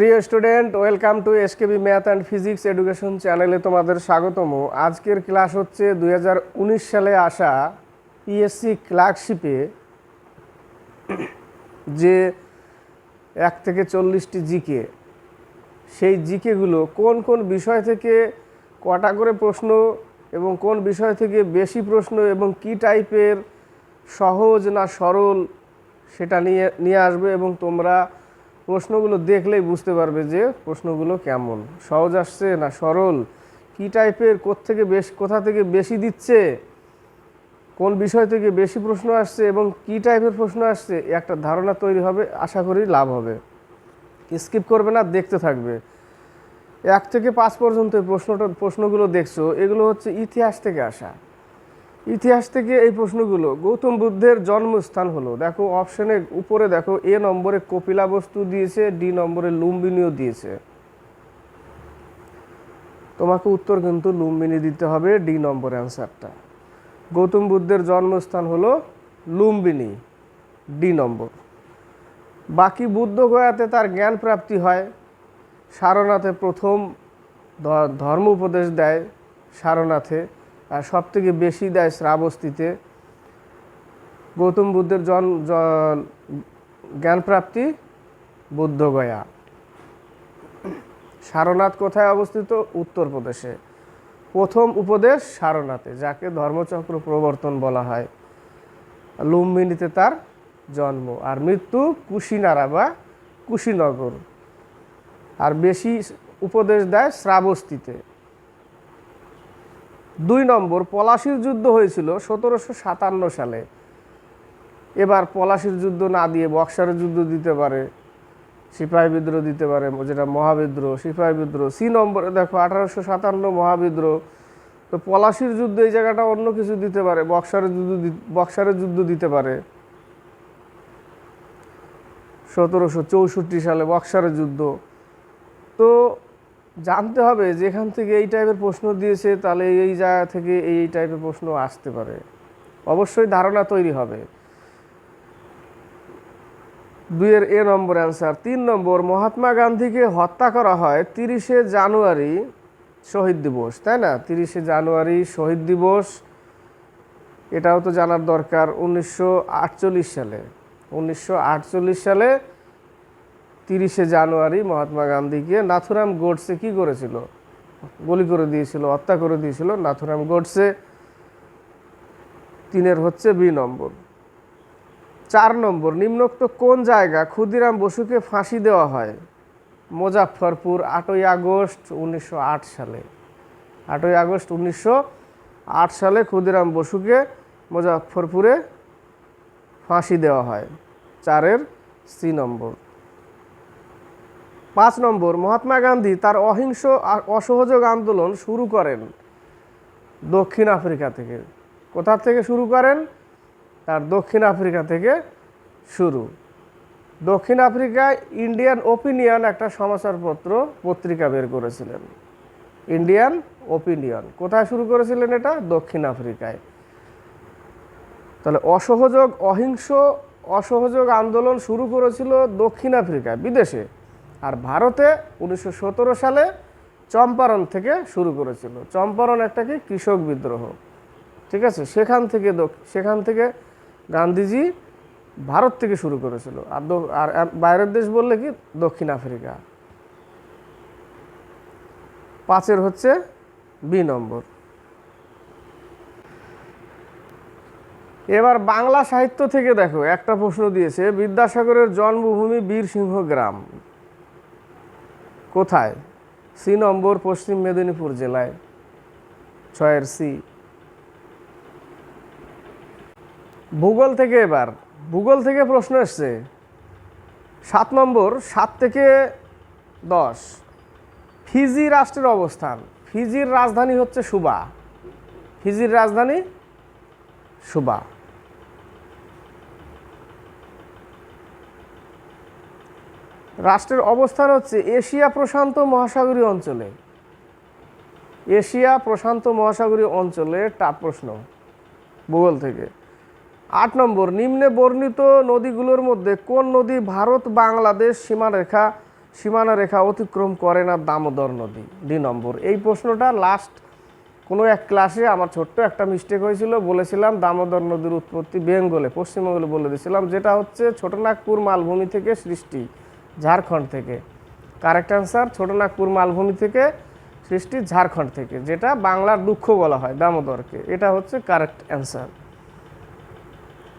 প্রিয় student, welcome to SKB math and physics education চ্যানেলে তোমাদের স্বাগতম। আজকের ক্লাস হচ্ছে দু হাজার উনিশ সালে আসা পিএসসি ক্লার্কশিপে, যে এক থেকে চল্লিশটি জিকে সেই জিকেগুলো কোন কোন বিষয় থেকে কটা করে প্রশ্ন এবং কোন বিষয় থেকে বেশি প্রশ্ন এবং কি টাইপের সহজ না সরল সেটা নিয়ে নিয়ে আসবে এবং তোমরা প্রশ্নগুলো দেখলেই বুঝতে পারবে যে প্রশ্নগুলো কেমন। সহজ আসছে না সরল? কি টাইপের? থেকে বেশ, কোথা থেকে বেশি দিচ্ছে? কোন বিষয় থেকে বেশি প্রশ্ন আসছে এবং কি টাইপের প্রশ্ন আসছে? একটা ধারণা তৈরি হবে, আশা করি লাভ হবে। স্কিপ করবে না, দেখতে থাকবে। এক থেকে পাঁচ পর্যন্ত প্রশ্নটা, প্রশ্নগুলো দেখছ, এগুলো হচ্ছে ইতিহাস থেকে আসা। ইতিহাস থেকে এই প্রশ্নগুলো, গৌতম বুদ্ধের জন্মস্থান হলো। দেখো অপশনে উপরে দেখো, এ নম্বরে কপিলা বস্তু দিয়েছে, ডি নম্বরে লুম্বিনীও দিয়েছে। তোমাকে উত্তর কিন্তু লুম্বিনী দিতে হবে, ডি নম্বর অ্যান্সারটা গৌতম বুদ্ধের জন্মস্থান হলো লুম্বিনী, ডি নম্বর। বাকি বুদ্ধ গয়াতে তার জ্ঞান প্রাপ্তি হয়, সারনাথে প্রথম ধর্ম উপদেশ দেয় সারনাথে। আর সব থেকে বেশি দেয় শ্রাবস্তিতে। গৌতম বুদ্ধের জন, জ্ঞানপ্রাপ্তি বুদ্ধগয়া। সারনাথ কোথায় অবস্থিত? উত্তরপ্রদেশে। প্রথম উপদেশ সারনাথে, যাকে ধর্মচক্র প্রবর্তন বলা হয়। লুম্বিনীতে তার জন্ম। আর মৃত্যু কুশিনারা বা কুশিনগর। আর বেশি উপদেশ দেয় শ্রাবস্তিতে। দুই নম্বর, পলাশির যুদ্ধ হয়েছিল সতেরোশো সাতান্ন সালে। এবার পলাশির যুদ্ধ না দিয়ে বক্সারের যুদ্ধ দিতে পারে, সিপাহী বিদ্রোহ দিতে পারে, যেটা মহাবিদ্রোহ, সিপাহী বিদ্রোহ। সি নম্বরে দেখো, আঠারোশো সাতান্ন মহাবিদ্রোহ। তো পলাশির যুদ্ধ এই জায়গাটা অন্য কিছু দিতে পারে, বক্সারের যুদ্ধ বক্সারের যুদ্ধ দিতে পারে। সতেরোশো চৌষট্টি সালে বক্সারের যুদ্ধ। তো জানতে হবে যেখান থেকে এই টাইপের প্রশ্ন দিয়েছে, তাহলে এই জায়গা থেকে এই টাইপের প্রশ্ন আসতে পারে। অবশ্যই ধারণা তৈরি হবে। দুইয়ের এ নম্বর অ্যান্সার তিন নম্বর, মহাত্মা গান্ধীকে হত্যা করা হয় তিরিশে জানুয়ারি শহীদ দিবস, তাই না? তিরিশে জানুয়ারি শহীদ দিবস, এটাও তো জানার দরকার, উনিশশো আটচল্লিশ সালে। উনিশশো আটচল্লিশ সালে তিরিশে জানুয়ারি মহাত্মা গান্ধীকে নাথুরাম গোডসে কি করেছিল? গুলি করে দিয়েছিল, হত্যা করে দিয়েছিল নাথুরাম গোডসে। তিনের হচ্ছে বি নম্বর। চার নম্বর, নিম্নোক্ত কোন জায়গা ক্ষুদিরাম বসুকে ফাঁসি দেওয়া হয়? মুজাফরপুর আটই আগস্ট উনিশশো আট সালে। আটই আগস্ট উনিশশো আট সালে ক্ষুদিরাম বসুকে মুজাফরপুরে ফাঁসি দেওয়া হয়। চারের সি নম্বর। পাঁচ নম্বর, মহাত্মা গান্ধী তার অহিংস অসহযোগ আন্দোলন শুরু করেন দক্ষিণ আফ্রিকা থেকে। কোথা থেকে শুরু করেন? তার দক্ষিণ আফ্রিকা থেকে শুরু। দক্ষিণ আফ্রিকায় ইন্ডিয়ান ওপিনিয়ন একটা সমাচারপত্র, পত্রিকা বের করেছিলেন। Indian Opinion. কোথায় শুরু করেছিলেন এটা? দক্ষিণ আফ্রিকায়। তাহলে অসহযোগ, অহিংস, অসহযোগ আন্দোলন শুরু করেছিল দক্ষিণ আফ্রিকায়, বিদেশে। আর ভারতে উনিশশো সতেরো সালে চম্পারণ থেকে শুরু করেছিল। চম্পারণ একটা কি? কৃষক বিদ্রোহ। ঠিক আছে? সেখান থেকে সেখান থেকে গান্ধীজি ভারত থেকে শুরু করেছিল। আর আর বাইরের দেশ বললে কি? দক্ষিণ আফ্রিকা। পাঁচের হচ্ছে বি নম্বর। এবার বাংলা সাহিত্য থেকে দেখো, একটা প্রশ্ন দিয়েছে, বিদ্যাসাগরের জন্মভূমি বীরসিংহ গ্রাম। কোথায়? সি নম্বর পশ্চিম মেদিনীপুর জেলায়। ছয়ের সি। ভূগোল থেকে এবার। ভূগোল থেকে প্রশ্ন এসছে। সাত নম্বর, সাত থেকে দশ। ফিজি রাষ্ট্রের অবস্থান। ফিজির রাজধানী হচ্ছে সুবা। ফিজির রাজধানী সুবা। রাষ্ট্রের অবস্থান হচ্ছে এশিয়া প্রশান্ত মহাসাগরীয় অঞ্চলে। এশিয়া প্রশান্ত মহাসাগরীয় অঞ্চলে টাপ প্রশ্ন ভূগোল থেকে। আট নম্বর, নিম্নে বর্ণিত নদীগুলোর মধ্যে কোন নদী ভারত, বাংলাদেশ সীমারেখা সীমানা রেখা অতিক্রম করে না দামোদর নদী? দুই নম্বর। এই প্রশ্নটা লাস্ট কোনো এক ক্লাসে আমার ছোট্ট একটা মিস্টেক হয়েছিল, বলেছিলাম দামোদর নদীর উৎপত্তি বেঙ্গলে, পশ্চিমবঙ্গলে বলে দিয়েছিলাম, যেটা হচ্ছে ছোটনাগপুর মালভূমি থেকে সৃষ্টি। ঝাড়খণ্ড থেকে। কারেক্ট অ্যান্সার ছোটনাগপুর মালভূমি থেকে সৃষ্টি ঝাড়খণ্ড থেকে, যেটা বাংলার দুঃখ বলা হয়, দামোদরকে। এটা হচ্ছে কারেক্ট অ্যান্সার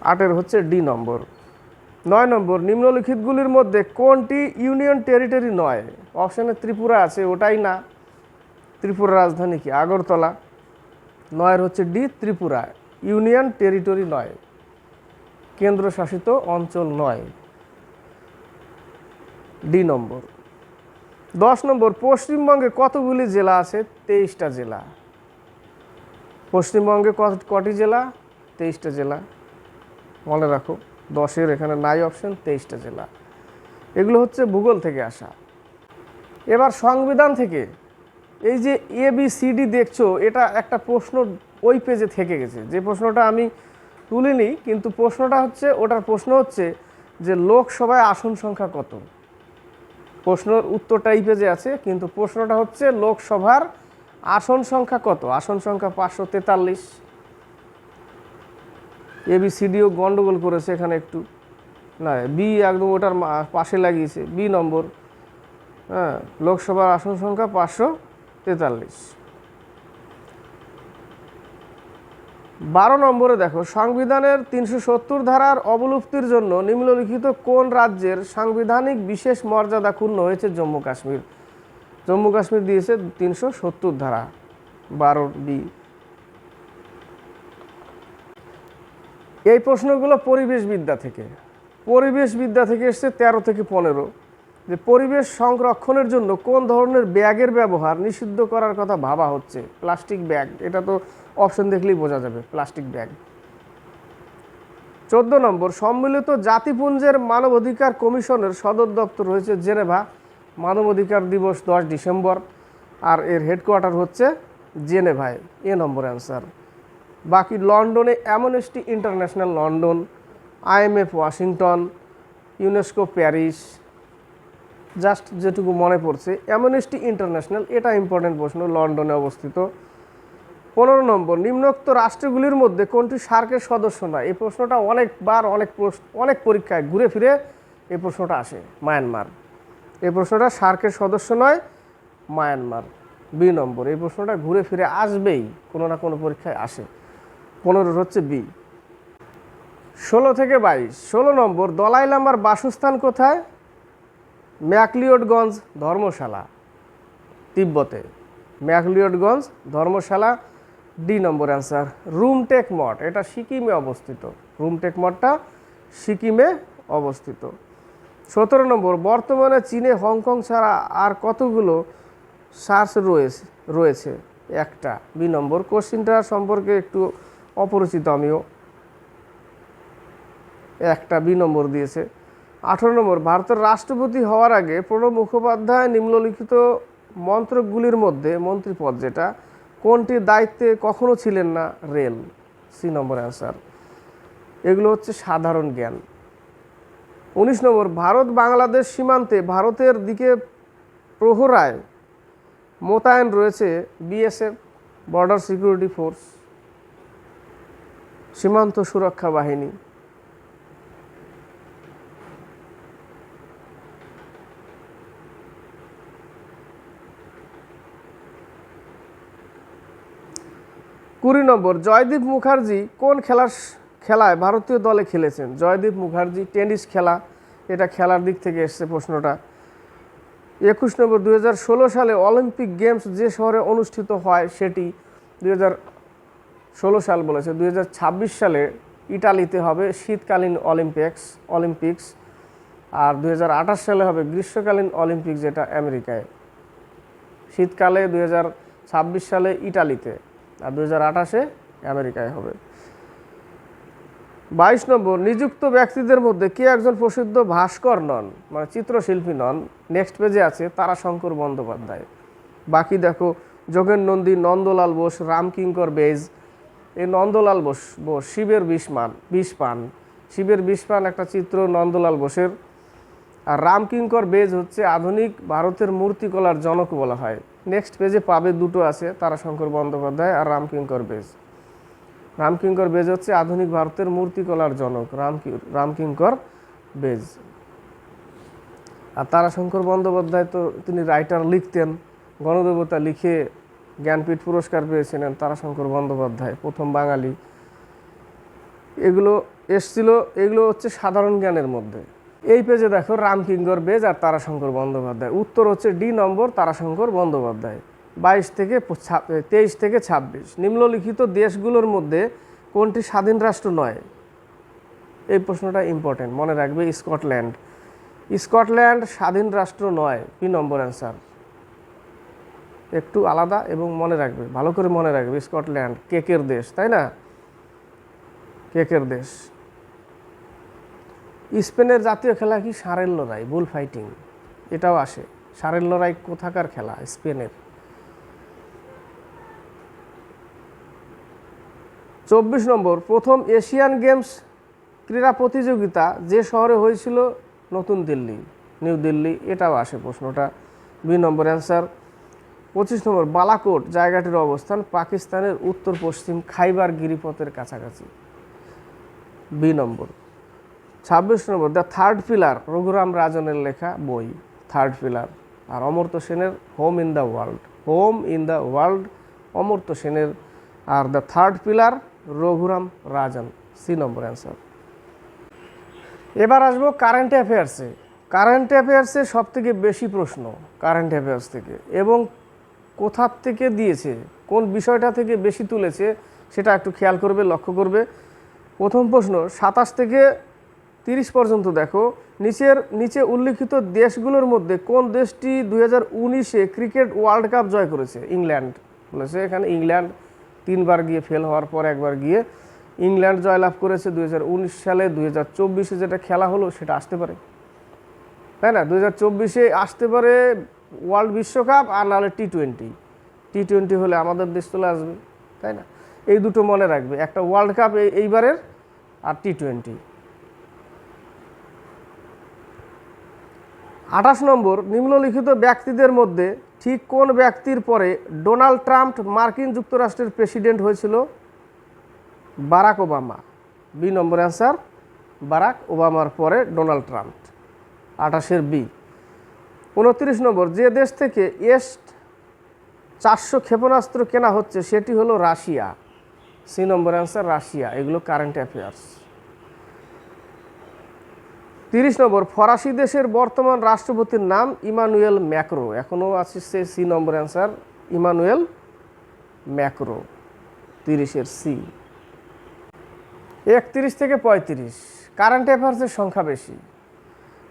আটের হচ্ছে ডি নম্বর নয় নম্বর নিম্নলিখিতগুলির মধ্যে কোনটি ইউনিয়ন টেরিটরি নয়? অপশানে ত্রিপুরা আছে, ওটাই না। ত্রিপুরা রাজধানী কি? আগরতলা। নয়ের হচ্ছে ডি ত্রিপুরা। ইউনিয়ন টেরিটরি নয়। কেন্দ্রশাসিত অঞ্চল নয়। D number. দশ নম্বর, পশ্চিমবঙ্গে কতগুলি জেলা আছে? তেইশটা জেলা। পশ্চিমবঙ্গে কত- কটি জেলা? তেইশটা জেলা। মনে রাখো, দশের এখানে নাই অপশন তেইশটা জেলা। এগুলো হচ্ছে ভূগোল থেকে আসা। এবার সংবিধান থেকে, এই যে এ বি সি ডি দেখছ, এটা একটা প্রশ্ন ওই পেজে থেকে গেছে। যে প্রশ্নটা আমি তুলিনি, কিন্তু প্রশ্নটা হচ্ছে, ওটার প্রশ্ন হচ্ছে যে লোকসভায় আসন সংখ্যা কত? প্রশ্নের উত্তর টাইপে যে আছে, কিন্তু প্রশ্নটা হচ্ছে লোকসভার আসন সংখ্যা কত? আসন সংখ্যা পাঁচশো তেতাল্লিশ। এবিসিডিও গন্ডগোল করেছে এখানে একটু। না বি একদম ওটার পাশে লাগিয়েছে বি নম্বর। হ্যাঁ লোকসভার আসন সংখ্যা পাঁচশো তেতাল্লিশ। বারো নম্বরে দেখো, সংবিধানের তিনশো সত্তর ধারার অবলুপ্তির জন্য নিম্নলিখিত কোন রাজ্যের সাংবিধানিক বিশেষ মর্যাদা ক্ষুণ্ণ হয়েছে জম্মু কাশ্মীর? জম্মু কাশ্মীর দিয়েছে তিনশো সত্তর ধারা, বারো বি। এই প্রশ্নগুলো পরিবেশবিদ্যা থেকে পরিবেশবিদ্যা থেকে এসছে তেরো থেকে পনেরো। যে পরিবেশ সংরক্ষণের জন্য কোন ধরনের ব্যাগের ব্যবহার নিষিদ্ধ করার কথা ভাবা হচ্ছে? Plastic bag. এটা তো অপশন দেখলেই বোঝা যাবে, প্লাস্টিক ব্যাগ। চোদ্দ নম্বর, সম্মিলিত জাতিপুঞ্জের মানবাধিকার কমিশনের সদর দপ্তর রয়েছে জেনেভা। মানবাধিকার দিবস দশ ডিসেম্বর, আর এর হেডকোয়ার্টার হচ্ছে জেনেভায়। এ নম্বর অ্যান্সার বাকি লন্ডনে Amnesty International London IMF Washington, UNESCO Paris just যেটুকু মনে পড়ছে অ্যামনেস্টি ইন্টারন্যাশনাল এটা ইম্পর্টেন্ট প্রশ্ন, লন্ডনে অবস্থিত। পনেরো নম্বর, নিম্নোক্ত রাষ্ট্রগুলির মধ্যে কোনটি সার্কের সদস্য নয়? এই প্রশ্নটা অনেকবার, অনেক অনেক পরীক্ষায় ঘুরে ফিরে এই প্রশ্নটা আসে, মায়ানমার। এই প্রশ্নটা সার্কের সদস্য নয়, মায়ানমার। বি নম্বর, এই প্রশ্নটা ঘুরে ফিরে আসবেই, কোনো না কোনো পরীক্ষায় আসে। পনেরো হচ্ছে বি। ষোলো থেকে বাইশ। ষোলো নম্বর, দলাই লামার বাসস্থান কোথায়? McLeodganj Dharamshala, তিব্বতে। McLeodganj Dharamshala D number answer Rumtek মঠ, এটা সিকিমে অবস্থিত। রুমটেক মঠটা সিকিমে অবস্থিত। সতেরো নম্বর, বর্তমানে চীনে হংকং ছাড়া আর কতগুলো সার্স রয়েছে রয়েছে? একটা। বি নম্বর, কোশ্চিনটা সম্পর্কে একটু অপরিচিত আমিও। একটা বি নম্বর দিয়েছে। আঠারো নম্বর, ভারতের রাষ্ট্রপতি হওয়ার আগে প্রণব মুখোপাধ্যায় নিম্নলিখিত মন্ত্রকগুলির মধ্যে মন্ত্রীপদ যেটা কোনটি দায়িত্বে কখনো ছিলেন না রেল? সি নম্বর অ্যান্সার এগুলো হচ্ছে সাধারণ জ্ঞান। উনিশ নম্বর, ভারত বাংলাদেশ সীমান্তে ভারতের দিকে প্রহরায় মোতায়েন রয়েছে বিএসএফ বর্ডার সিকিউরিটি ফোর্স সীমান্ত সুরক্ষা বাহিনী। কুড়ি নম্বর, জয়দীপ মুখার্জি কোন খেলার খেলায় ভারতীয় দলে খেলেছেন? জয়দীপ মুখার্জি, টেনিস খেলা, এটা খেলার দিক থেকে এসছে প্রশ্নটা। একুশ নম্বর, দুই হাজার ষোলো সালে অলিম্পিক গেমস যে শহরে অনুষ্ঠিত হয় সেটি দুই সাল বলেছে। দুই হাজার ছাব্বিশ সালে ইটালিতে হবে শীতকালীন অলিম্পিক্স অলিম্পিক্স, আর দু হাজার আঠাশ সালে হবে গ্রীষ্মকালীন অলিম্পিক যেটা আমেরিকায়। শীতকালে দু হাজার ছাব্বিশ সালে ইটালিতে। আর দুই আঠাশে আমেরিকায় হবে। বাইশ নম্বর, নিযুক্ত ব্যক্তিদের মধ্যে কে একজন প্রসিদ্ধ ভাস্কর নন মানে চিত্রশিল্পী নন, নেক্সট পেজে আছে তারাশঙ্কর বন্দ্যোপাধ্যায়। বাকি দেখো, যোগেন নন্দী, নন্দলাল বোস, রামকিঙ্কর বেজ, এই নন্দলাল বোস বোস, শিবের বিষমান, বিষপান। শিবের বিষপান একটা চিত্র নন্দলাল বোসের। আর রামকিঙ্কর বেজ হচ্ছে আধুনিক ভারতের মূর্তিকলার জনক বলা হয়। নেক্সট পেজে পাবে দুটো আছে, তারাশঙ্কর বন্দ্যোপাধ্যায় আর রামকিঙ্কর বেজ। রামকিঙ্কর বেজ হচ্ছে আধুনিক ভারতের মূর্তিকলার জনক রাম রামকিঙ্কর বেজ। আর তারাশঙ্কর বন্দ্যোপাধ্যায় তো তিনি রাইটার লিখতেন, গণদেবতা লিখে জ্ঞানপীঠ পুরস্কার পেয়েছিলেন তারাশঙ্কর বন্দ্যোপাধ্যায়, প্রথম বাঙালি। এগুলো এসছিল, এগুলো হচ্ছে সাধারণ জ্ঞানের মধ্যে। এই পেজে দেখো রামকিঙ্কর বেজ আর তারাশঙ্কর বন্দ্যোপাধ্যায়। উত্তর হচ্ছে ডি নম্বর তারাশঙ্কর বন্দ্যোপাধ্যায়। বাইশ থেকে তেইশ থেকে ছাব্বিশ। নিম্নলিখিত দেশগুলোর মধ্যে কোনটি স্বাধীন রাষ্ট্র নয়? এই প্রশ্নটা ইম্পর্টেন্ট মনে রাখবে স্কটল্যান্ড। স্কটল্যান্ড স্বাধীন রাষ্ট্র নয়, পি নম্বর অ্যান্সার একটু আলাদা এবং মনে রাখবে, ভালো করে মনে রাখবে, স্কটল্যান্ড কেকের দেশ, তাই না? কেকের দেশ। স্পেনের জাতীয় খেলা কি সারের লড়াই বুল ফাইটিং এটাও আসে। সারের লড়াই কোথাকার খেলা স্পেনের? চব্বিশ নম্বর, প্রথম এশিয়ান গেমস ক্রীড়া প্রতিযোগিতা যে শহরে হয়েছিল নতুন দিল্লি, নিউ দিল্লি, এটাও আসে প্রশ্নটা। দুই নম্বর অ্যান্সার পঁচিশ নম্বর, বালাকোট জায়গাটির অবস্থান পাকিস্তানের উত্তর পশ্চিম খাইবার গিরিপথের কাছাকাছি। বি নম্বর ছাব্বিশ number, the third pillar, Raghuram রাজনের লেখা বই। থার্ড পিলার, আর অমর্ত্য সেনের home in the world. Home in the world, Amartya সেনের। আর the third pillar, Raghuram Rajan. C number answer. এবার আসব কারেন্ট অ্যাফেয়ার্সে। কারেন্ট অ্যাফেয়ার্সে সব থেকে বেশি প্রশ্ন, কারেন্ট অ্যাফেয়ার্স থেকে। এবং কোথার থেকে দিয়েছে, কোন বিষয়টা থেকে বেশি তুলেছে, সেটা একটু খেয়াল করবে, লক্ষ্য করবে। প্রথম প্রশ্ন, সাতাশ থেকে তিরিশ পর্যন্ত দেখো, নিচের, নিচে উল্লিখিত দেশগুলোর মধ্যে কোন দেশটি দুই হাজার উনিশে ক্রিকেট ওয়ার্ল্ড কাপ জয় করেছে? ইংল্যান্ড বলেছে। এখানে ইংল্যান্ড তিনবার গিয়ে ফেল হওয়ার পর একবার গিয়ে ইংল্যান্ড জয়লাভ করেছে দু হাজার উনিশ সালে। দুই যেটা খেলা হলো সেটা আসতে পারে। তাই না? দুই আসতে পারে ওয়ার্ল্ড বিশ্বকাপ আর নাহলে টি টোয়েন্টি। টি টোয়েন্টি হলে আমাদের দেশ চলে আসবে। তাই না? এই দুটো মনে রাখবে। একটা ওয়ার্ল্ড কাপ এই, এইবারের আর টি টোয়েন্টি। আঠাশ নম্বর, নিম্নলিখিত ব্যক্তিদের মধ্যে ঠিক কোন ব্যক্তির পরে ডোনাল্ড ট্রাম্প মার্কিন যুক্তরাষ্ট্রের প্রেসিডেন্ট হয়েছিল? Barack Obama. B number answer, Barack ওবামার পরে ডোনাল্ড ট্রাম্প। আঠাশের বি। উনত্রিশ নম্বর, যে দেশ থেকে এস চারশো ক্ষেপণাস্ত্র কেনা হচ্ছে সেটি হলো Russia. C number answer, Russia. এগুলো কারেন্ট অ্যাফেয়ার্স। তিরিশ নম্বর, ফরাসি দেশের বর্তমান রাষ্ট্রপতির নাম ইমানুয়েল ম্যাক্রো। এখনও সে C number answer, Emmanuel Macron, তিরিশের সি। একত্রিশ থেকে পঁয়ত্রিশ কারেন্ট অ্যাফেয়ার্সের সংখ্যা বেশি।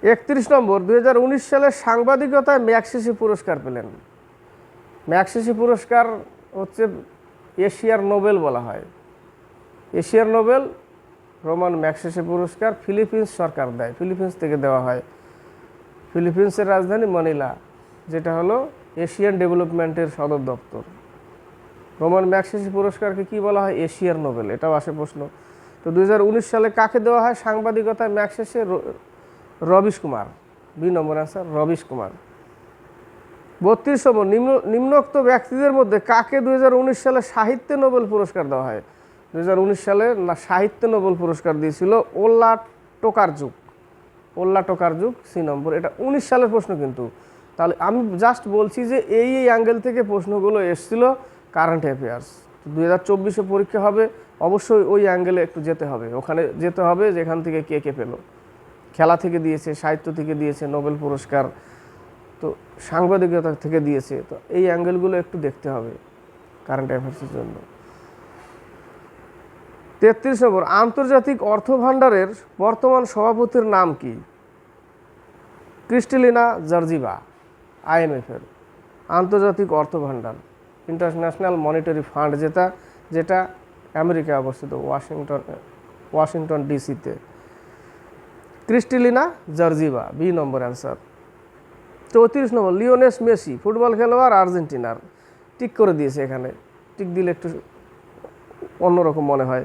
একত্রিশ নম্বর দু হাজার উনিশ সালে সাংবাদিকতায় ম্যাকসিসি পুরস্কার পেলেন। ম্যাকসিসি পুরস্কার হচ্ছে এশিয়ার নোবেল বলা হয়। এশিয়ার নোবেল রোমান ম্যাক্সেসে পুরস্কার ফিলিপিন্স সরকার দেয়। ফিলিপিন্স থেকে দেওয়া হয়। ফিলিপিন্সের রাজধানী মনিলা, যেটা হলো এশিয়ান ডেভেলপমেন্টের সদর দপ্তর। রোমান ম্যাক্সেসি পুরস্কারকে কি বলা হয়? এশিয়ার নোবেল, এটাও আসে প্রশ্ন। তো দুই হাজার উনিশ সালে কাকে দেওয়া হয়? সাংবাদিকতায় Magsaysay Ravish Kumar. B number answer Ravish Kumar. বত্রিশ নম্বর নিম্ন, নিম্নোক্ত ব্যক্তিদের মধ্যে কাকে দুই হাজার উনিশ সালে সাহিত্যে নোবেল পুরস্কার দেওয়া হয়? দু হাজার উনিশ সালে না সাহিত্য নোবেল পুরস্কার দিয়েছিল ওল্লা টোকার যুগ। ওল্লা টোকার যুগ, সি নম্বর। এটা উনিশ সালের প্রশ্ন কিন্তু। তাহলে আমি জাস্ট বলছি যে এই এই অ্যাঙ্গেল থেকে প্রশ্নগুলো এসছিল কারেন্ট অ্যাফেয়ার্স দু হাজার চব্বিশে পরীক্ষা হবে, অবশ্যই ওই অ্যাঙ্গেলে একটু যেতে হবে। ওখানে যেতে হবে, যেখান থেকে কে কে পেল। খেলা থেকে দিয়েছে, সাহিত্য থেকে দিয়েছে, নোবেল পুরস্কার। তো সাংবাদিকতা থেকে দিয়েছে। তো এই অ্যাঙ্গেলগুলো একটু দেখতে হবে কারেন্ট অ্যাফেয়ার্সের জন্য। তেত্রিশ নম্বর, আন্তর্জাতিক অর্থ ভাণ্ডারের বর্তমান সভাপতির নাম কি? ক্রিস্টেলিনা জর্জিবা, আইএমএফের আন্তর্জাতিক অর্থ ভাণ্ডার ইন্টারন্যাশনাল মনিটারি ফান্ড যেটা যেটা আমেরিকায় অবস্থিত, Washington Washington ডিসিতে। Kristalina Georgieva, B number answer. চৌত্রিশ নম্বর, লিওনেস মেসি, ফুটবল খেলোয়াড়, আর্জেন্টিনার। টিক করে দিয়েছে এখানে। টিক দিলে একটু অন্যরকম মনে হয়।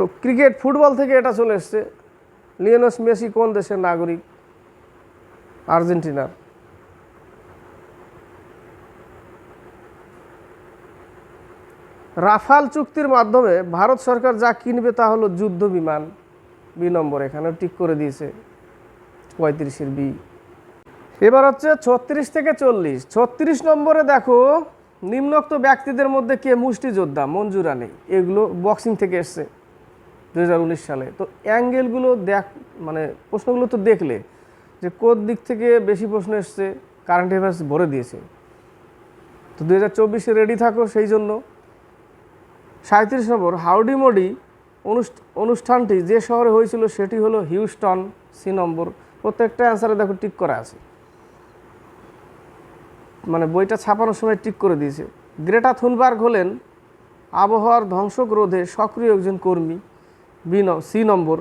তো ক্রিকেট, ফুটবল থেকে এটা চলে এসছে। লিওনেস মেসি কোন দেশের নাগরিক? আর্জেন্টিনার। রাফাল চুক্তির মাধ্যমে ভারত সরকার যা কিনবে তা হলো যুদ্ধ বিমান। বি নম্বর এখানেও টিক করে দিয়েছে পঁয়ত্রিশের বি। এবার হচ্ছে ছত্রিশ থেকে চল্লিশ। ছত্রিশ নম্বরে দেখো, নিম্নোক্ত ব্যক্তিদের মধ্যে কে মুষ্টিযোদ্ধা? মঞ্জু রানী এগুলো বক্সিং থেকে এসছে। দু হাজার উনিশ সালে। তো অ্যাঙ্গেলগুলো দেখ মানে প্রশ্নগুলো তো দেখলে যে কোন দিক থেকে বেশি প্রশ্ন এসছে, কারেন্ট অ্যাফেয়ার্স ভরে দিয়েছে। তো দু হাজার চব্বিশে রেডি থাকো সেই জন্য। সাঁত্রিশ নম্বর, হাউডি মোডি অনুষ্ঠ- অনুষ্ঠানটি যে শহরে হয়েছিল সেটি হলো হিউস্টন, সি নম্বর। প্রত্যেকটা অ্যান্সারে দেখো টিক করা আছে। মানে বইটা ছাপানোর সময় টিক করে দিয়েছে। গ্রেটা থুনবার্গ হলেন আবহাওয়ার ধ্বংসক রোধে সক্রিয় একজন কর্মী। B C number.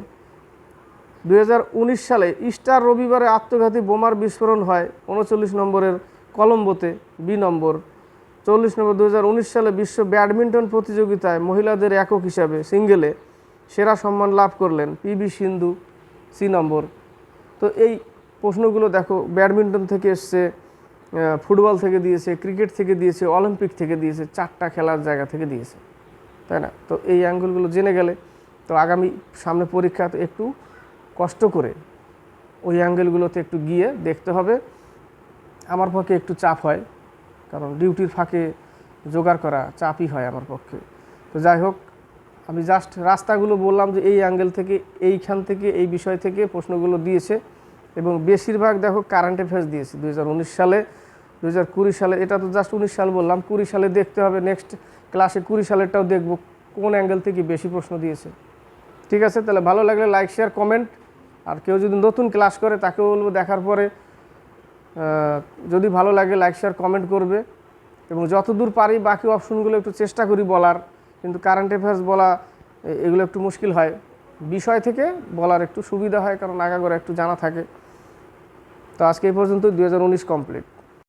দু হাজার উনিশ সালে ইস্টার রবিবারে আত্মঘাতী বোমার বিস্ফোরণ হয় উনচল্লিশ নম্বরের কলম্বোতে, বি নম্বর। চল্লিশ নম্বর দু হাজার উনিশ সালে বিশ্ব ব্যাডমিন্টন প্রতিযোগিতায় মহিলাদের একক হিসাবে সিঙ্গেলে সেরা সম্মান লাভ করলেন পিবি সিন্ধু, সি নম্বর। তো এই প্রশ্নগুলো দেখো, ব্যাডমিন্টন থেকে এসছে ফুটবল থেকে দিয়েছে, ক্রিকেট থেকে দিয়েছে, অলিম্পিক থেকে দিয়েছে, চারটা খেলার জায়গা থেকে দিয়েছে, তাই না? তো এই অ্যাঙ্গেলগুলো জেনে গেলে তো আগামী সামনে পরীক্ষা একটু কষ্ট করে ওই অ্যাঙ্গেলগুলোতে একটু গিয়ে দেখতে হবে। আমার পক্ষে একটু চাপ হয়, কারণ ডিউটির ফাঁকে জোগাড় করা চাপই হয় আমার পক্ষে। তো যাই হোক, আমি জাস্ট রাস্তাগুলো বললাম যে এই অ্যাঙ্গেল থেকে, এইখান থেকে, এই বিষয় থেকে প্রশ্নগুলো দিয়েছে এবং বেশিরভাগ দেখো কারেন্ট অ্যাফেয়ার্স দিয়েছে দু হাজার উনিশ সালে দু হাজার কুড়ি সালে, এটা তো জাস্ট উনিশ সাল বললাম, কুড়ি সালে দেখতে হবে নেক্সট ক্লাসে কুড়ি সালেরটাও দেখব কোন অ্যাঙ্গেল থেকে বেশি প্রশ্ন দিয়েছে। ঠিক আছে? তাহলে ভালো লাগলে লাইক শেয়ার কমেন্ট আর কেউ যদি নতুন ক্লাস করে, তাকেও বলব দেখার পরে যদি ভালো লাগে লাইক শেয়ার কমেন্ট করবে। এবং যতদূর পারি বাকি অপশনগুলো একটু চেষ্টা করি বলার। কিন্তু কারেন্ট অ্যাফেয়ার্স বলা এগুলো একটু মুশকিল হয়। বিষয় থেকে বলার একটু সুবিধা হয়, কারণ আগাগোড়া একটু জানা থাকে। তো আজকে এই পর্যন্ত দু হাজার উনিশ কমপ্লিট